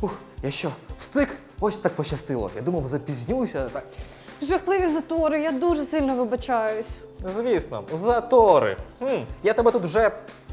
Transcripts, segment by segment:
Ух, я що, встиг? Ось так пощастило. Я думав, запізнюся. Так. Жахливі затори, я дуже сильно вибачаюсь. Звісно, затори. Хм, я тебе тут вже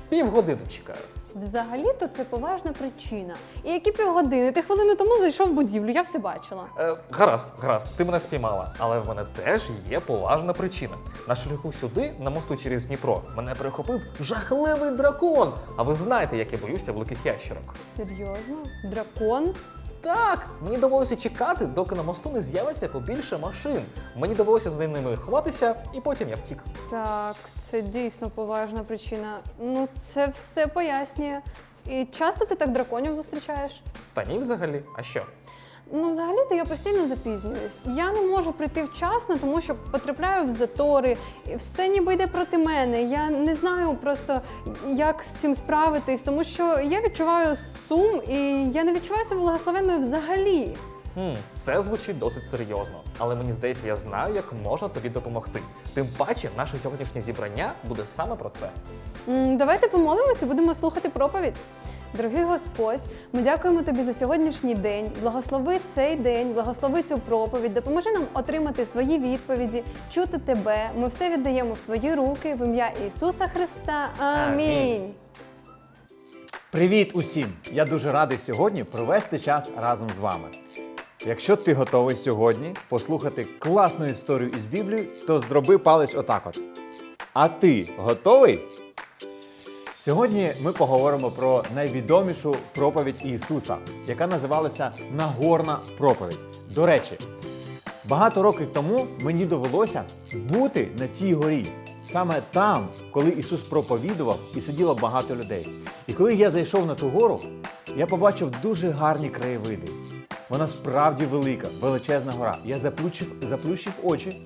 півгодини чекаю. Взагалі-то це поважна причина. І які півгодини? Ти хвилину тому зайшов в будівлю, я все бачила. Е, гаразд, гаразд, ти мене спіймала, але в мене теж є поважна причина. На шляху сюди, на мосту через Дніпро, мене перехопив жахливий дракон. А ви знаєте, як я боюся великих ящерок. Серйозно? Дракон? Так, мені довелося чекати, доки на мосту не з'явиться побільше машин. Мені довелося за ними ховатися, і потім я втік. Так, це дійсно поважна причина. Ну, це все пояснює. І часто ти так драконів зустрічаєш? Та ні, взагалі. А що? Ну, взагалі-то я постійно запізнююсь. Я не можу прийти вчасно, тому що потрапляю в затори, і все ніби йде проти мене. Я не знаю просто, як з цим справитись, тому що я відчуваю сум і я не відчуваю себе благословенною взагалі. Хм, це звучить досить серйозно, але мені здається, я знаю, як можна тобі допомогти. Тим паче, наше сьогоднішнє зібрання буде саме про це. М, Давайте помолимося, будемо слухати проповідь. Дорогий Господь, ми дякуємо тобі за сьогоднішній день. Благослови цей день, благослови цю проповідь, допоможи нам отримати свої відповіді, чути тебе. Ми все віддаємо в твої руки в ім'я Ісуса Христа. Амінь. Привіт усім! Я дуже радий сьогодні провести час разом з вами. Якщо ти готовий сьогодні послухати класну історію із Біблії, то зроби палець отак от. А ти готовий? Сьогодні ми поговоримо про найвідомішу проповідь Ісуса, яка називалася Нагорна проповідь. До речі, багато років тому мені довелося бути на тій горі. Саме там, коли Ісус проповідував і сиділо багато людей. І коли я зайшов на ту гору, я побачив дуже гарні краєвиди. Вона справді велика, величезна гора. Я заплющив, заплющив очі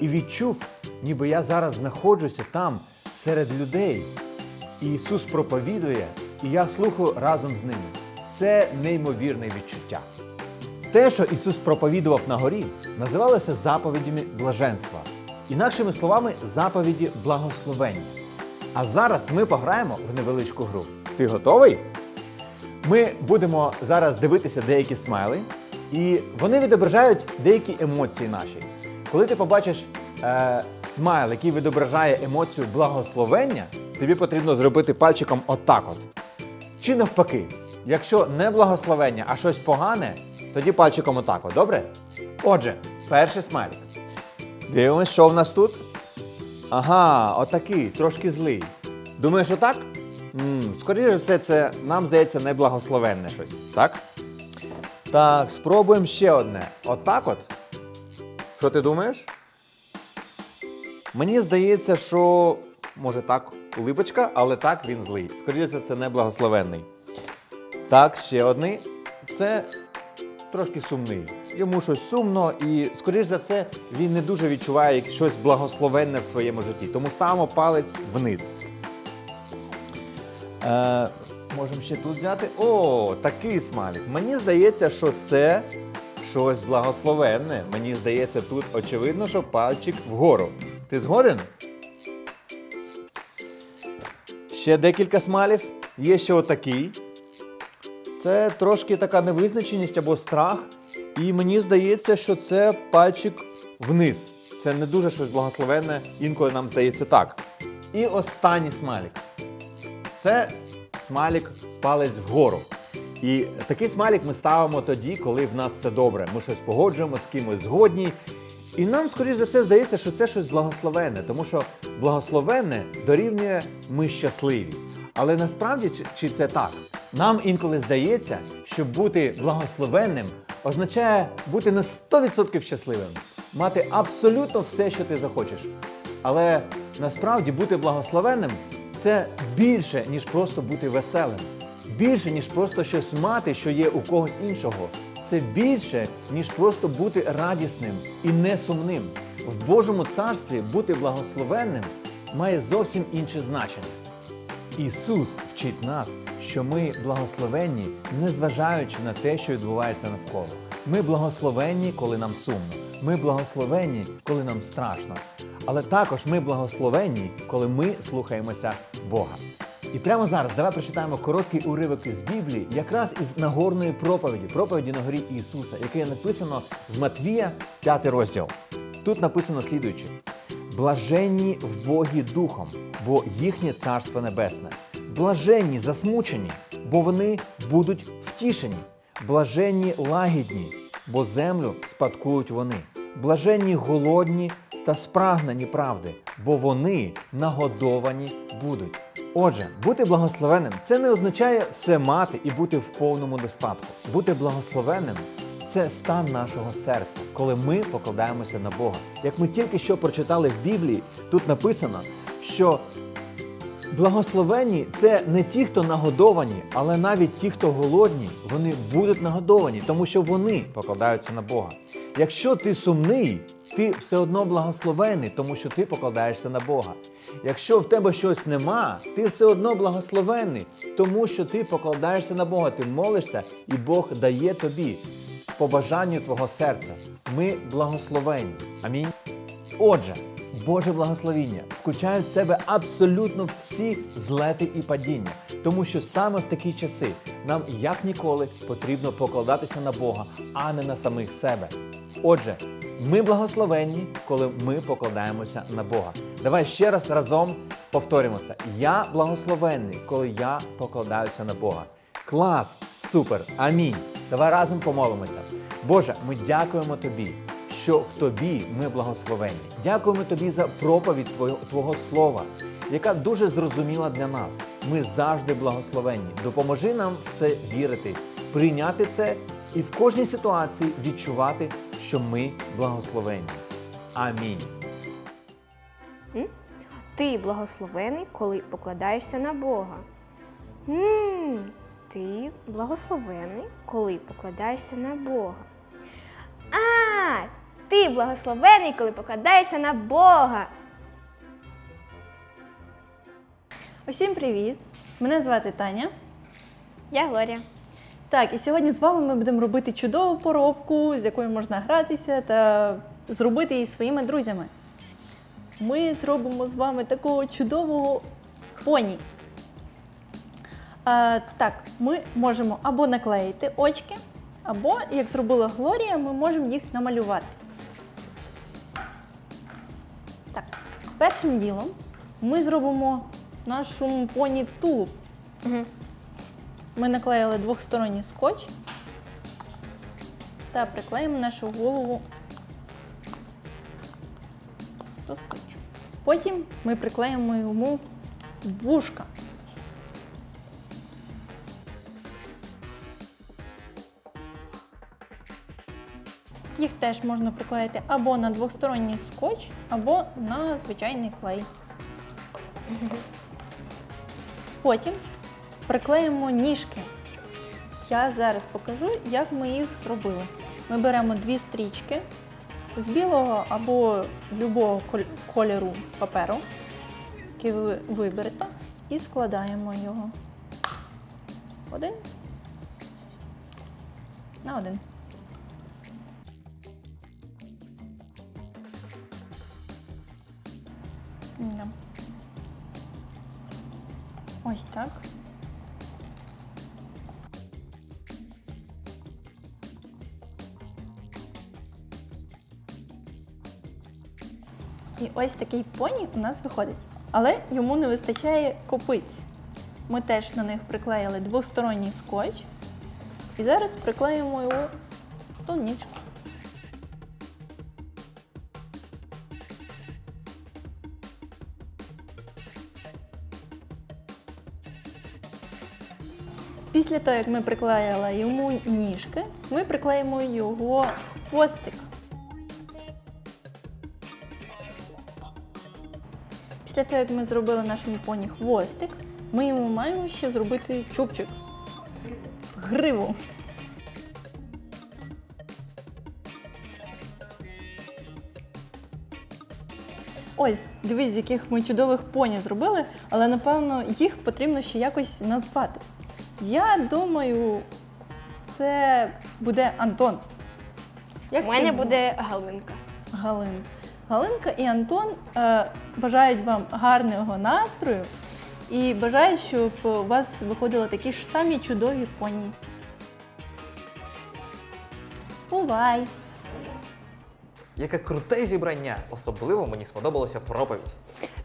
і відчув, ніби я зараз знаходжуся там серед людей. Ісус проповідує, і я слухаю разом з ними. Це неймовірне відчуття. Те, що Ісус проповідував на горі, називалося заповідями блаженства. Інакшими словами, заповіді благословення. А зараз ми пограємо в невеличку гру. Ти готовий? Ми будемо зараз дивитися деякі смайли, і вони відображають деякі емоції наші. Коли ти побачиш е, смайл, який відображає емоцію благословення, тобі потрібно зробити пальчиком отак от. Чи навпаки, якщо не благословення, а щось погане, тоді пальчиком отак от, добре? Отже, перший смайлик. Дивимось, що в нас тут. Ага, отакий, трошки злий. Думаєш, отак? м скоріше все, це нам здається неблагословенне щось, так? Так, спробуємо ще одне. Отак от. Що ти думаєш? Мені здається, що може так, улипочка, але так він злий. Скоріше це неблагословенний. Так, ще одний. Це трошки сумний. Йому щось сумно, і, скоріш за все, він не дуже відчуває щось благословенне в своєму житті. Тому ставимо палець вниз. Е, можемо ще тут взяти. О, такий смайлик. Мені здається, що це щось благословенне. Мені здається, тут очевидно, що пальчик вгору. Ти згоден? Ще декілька смайлів. Є ще отакий. Це трошки така невизначеність або страх. І мені здається, що це пальчик вниз. Це не дуже щось благословенне, інколи нам здається так. І останній смайлик. Це смайлик палець вгору. І такий смайлик ми ставимо тоді, коли в нас все добре. Ми щось погоджуємо, з кимось згодні. І нам, скоріш за все, здається, що це щось благословенне, тому що благословенне дорівнює ми щасливі. Але насправді чи, це так? Нам інколи здається, що бути благословенним означає бути на 100% щасливим, мати абсолютно все, що ти захочеш. Але насправді бути благословенним це більше, ніж просто бути веселим, більше, ніж просто щось мати, що є у когось іншого. Це більше, ніж просто бути радісним і не сумним. В Божому царстві бути благословенним має зовсім інше значення. Ісус вчить нас, що ми благословенні, незважаючи на те, що відбувається навколо. Ми благословенні, коли нам сумно. Ми благословенні, коли нам страшно. Але також ми благословенні, коли ми слухаємося Бога. І прямо зараз давай прочитаємо короткий уривок із Біблії, якраз із Нагорної проповіді, проповіді на горі Ісуса, яке написано з Матвія, 5 розділ. Тут написано слідуюче: блаженні в Богі духом, бо їхнє царство небесне. Блаженні засмучені, бо вони будуть втішені. Блаженні лагідні, бо землю спадкують вони. Блаженні голодні та спрагнені правди, бо вони нагодовані будуть. Отже, бути благословенним це не означає все мати і бути в повному достатку. Бути благословенним це стан нашого серця, коли ми покладаємося на Бога. Як ми тільки що прочитали в Біблії, тут написано, що Благословенні це не ті, хто нагодовані, але навіть ті, хто голодні, вони будуть нагодовані, тому що вони покладаються на Бога. Якщо ти сумний, ти все одно благословений, тому що ти покладаєшся на Бога. Якщо в тебе щось нема, ти все одно благословений, тому що ти покладаєшся на Бога, ти молишся, і Бог дає тобі по бажанню твого серця. Ми благословенні. Амінь. Отже, Боже благословіння включають в себе абсолютно всі злети і падіння, тому що саме в такі часи нам як ніколи потрібно покладатися на Бога, а не на самих себе. Отже, ми благословенні, коли ми покладаємося на Бога. Давай ще раз разом повторимо це. Я благословенний, коли я покладаюся на Бога. Клас! Супер! Амінь! Давай разом помолимося. Боже, ми дякуємо тобі, що в тобі ми благословенні. Дякуємо тобі за проповідь Твого, слова, яка дуже зрозуміла для нас. Ми завжди благословенні. Допоможи нам в це вірити, прийняти це і в кожній ситуації відчувати, що ми благословенні. Амінь. Ти благословений, коли покладаєшся на Бога. м ти благословений, коли покладаєшся на Бога. А, ти благословений, коли покладаєшся на Бога. Усім привіт! Мене звати Таня. Я Глорія. Так, і сьогодні з вами ми будемо робити чудову поробку, з якою можна гратися та зробити її своїми друзями. Ми зробимо з вами такого чудового поні. А, так, ми можемо або наклеїти очки, або, як зробила Глорія, ми можемо їх намалювати. Так, першим ділом ми зробимо нашому поні тулуб. Ми наклеїли двохсторонній скотч та приклеїмо нашу голову до скотчу. Потім ми приклеїмо йому вушка. Їх теж можна приклеїти або на двохсторонній скотч, або на звичайний клей. Потім приклеїмо ніжки. Я зараз покажу, як ми їх зробили. Ми беремо дві стрічки з білого або любого кольору паперу, який ви виберете, і складаємо його. Один на один. Ось так. І ось такий поні у нас виходить. Але йому не вистачає копиць. Ми теж на них приклеїли двосторонній скотч. І зараз приклеїмо його до ніжки. Після того, як ми приклеїли йому ніжки, ми приклеїмо його хвостик. Після того, як ми зробили нашому поні хвостик, ми йому маємо ще зробити чубчик. Гриву. Ось, дивись, яких ми чудових поні зробили, але напевно їх потрібно ще якось назвати. Я думаю, це буде Антон. Як У мене ти буде Галинка. Галин. Галинка і Антон е, бажають вам гарного настрою і бажаю, щоб у вас виходили такі ж самі чудові поні. Бувай! Яке круте зібрання! Особливо мені сподобалася проповідь.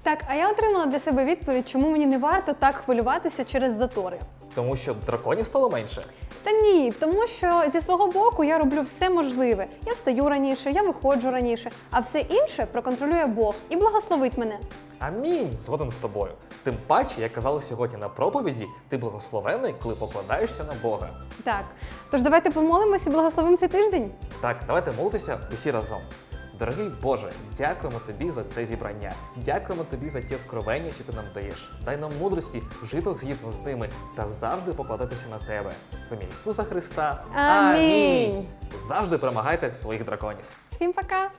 Так, а я отримала для себе відповідь, чому мені не варто так хвилюватися через затори. Тому що драконів стало менше. Та ні, тому що зі свого боку я роблю все можливе. Я встаю раніше, я виходжу раніше, а все інше проконтролює Бог і благословить мене. Амінь, згоден з тобою. Тим паче, як казали сьогодні на проповіді, ти благословений, коли покладаєшся на Бога. Так, тож давайте помолимось і благословимо цей тиждень. Так, давайте молитися усі разом. Дорогий Боже, дякуємо тобі за це зібрання. Дякуємо тобі за ті откровення, що ти нам даєш. Дай нам мудрості жити згідно з ними та завжди покладатися на тебе. В ім'я Ісуса Христа. Амінь. Завжди перемагайте своїх драконів. Всім пока!